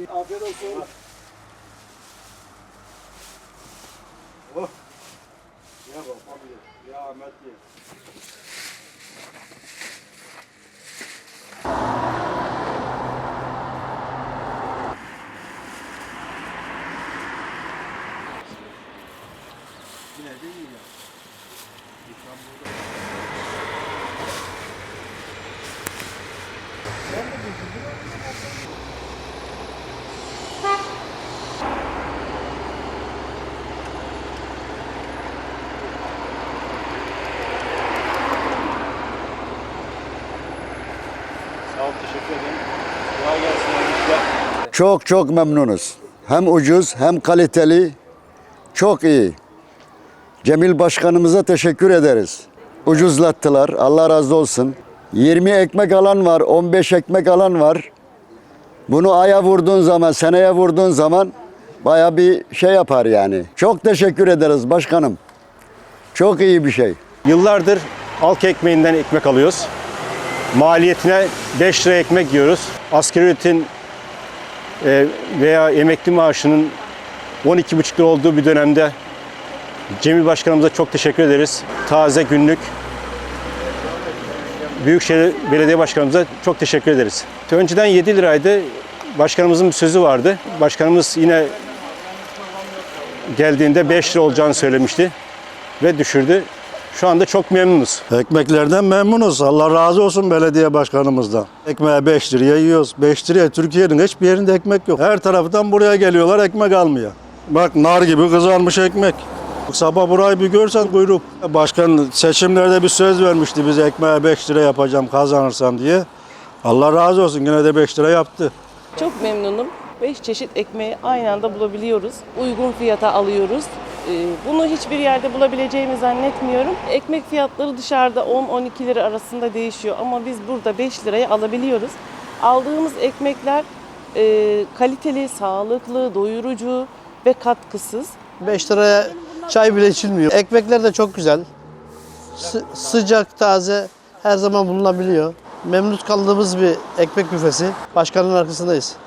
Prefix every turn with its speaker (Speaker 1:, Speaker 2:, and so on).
Speaker 1: Afiyet olsun. Oh. Ya bak abi. Ya Ahmet ye. Yine değil mi ya? İkram burada. Sağ teşekkür ederim. Kolay gelsin.
Speaker 2: Çok çok memnunuz. Hem ucuz hem kaliteli. Çok iyi. Cemil Başkanımıza teşekkür ederiz. Ucuzlattılar. Allah razı olsun. 20 ekmek alan var, 15 ekmek alan var. Bunu aya vurduğun zaman, seneye vurduğun zaman baya bir şey yapar yani. Çok teşekkür ederiz başkanım. Çok iyi bir şey.
Speaker 3: Yıllardır halk ekmeğinden ekmek alıyoruz. Maliyetine 5 lira ekmek yiyoruz. Asgari ücretin e, veya emekli maaşının 12,5 lira olduğu bir dönemde Cemil Başkanımıza çok teşekkür ederiz. Taze günlük Büyükşehir Belediye Başkanımıza çok teşekkür ederiz. Önceden 7 liraydı. Başkanımızın bir sözü vardı. Başkanımız yine geldiğinde 5 lira olacağını söylemişti ve düşürdü. Şu anda çok memnunuz.
Speaker 4: Ekmeklerden memnunuz. Allah razı olsun belediye başkanımızdan. Ekmeğe 5 liraya yiyoruz. 5 liraya Türkiye'nin hiçbir yerinde ekmek yok. Her taraftan buraya geliyorlar ekmek almaya. Bak nar gibi kızarmış ekmek. Sabah burayı bir görsen kuyruk. Başkan seçimlerde bir söz vermişti bize ekmeğe 5 lira yapacağım kazanırsam diye. Allah razı olsun yine de 5 lira yaptı.
Speaker 5: Çok memnunum. 5 çeşit ekmeği aynı anda bulabiliyoruz. Uygun fiyata alıyoruz. Ee, Bunu hiçbir yerde bulabileceğimi zannetmiyorum. Ekmek fiyatları dışarıda 10-12 lira arasında değişiyor ama biz burada 5 liraya alabiliyoruz. Aldığımız ekmekler e, kaliteli, sağlıklı, doyurucu ve katkısız.
Speaker 6: 5 liraya çay bile içilmiyor. Ekmekler de çok güzel. Sı- sıcak, taze her zaman bulunabiliyor. Memnun kaldığımız bir ekmek büfesi. Başkanın arkasındayız.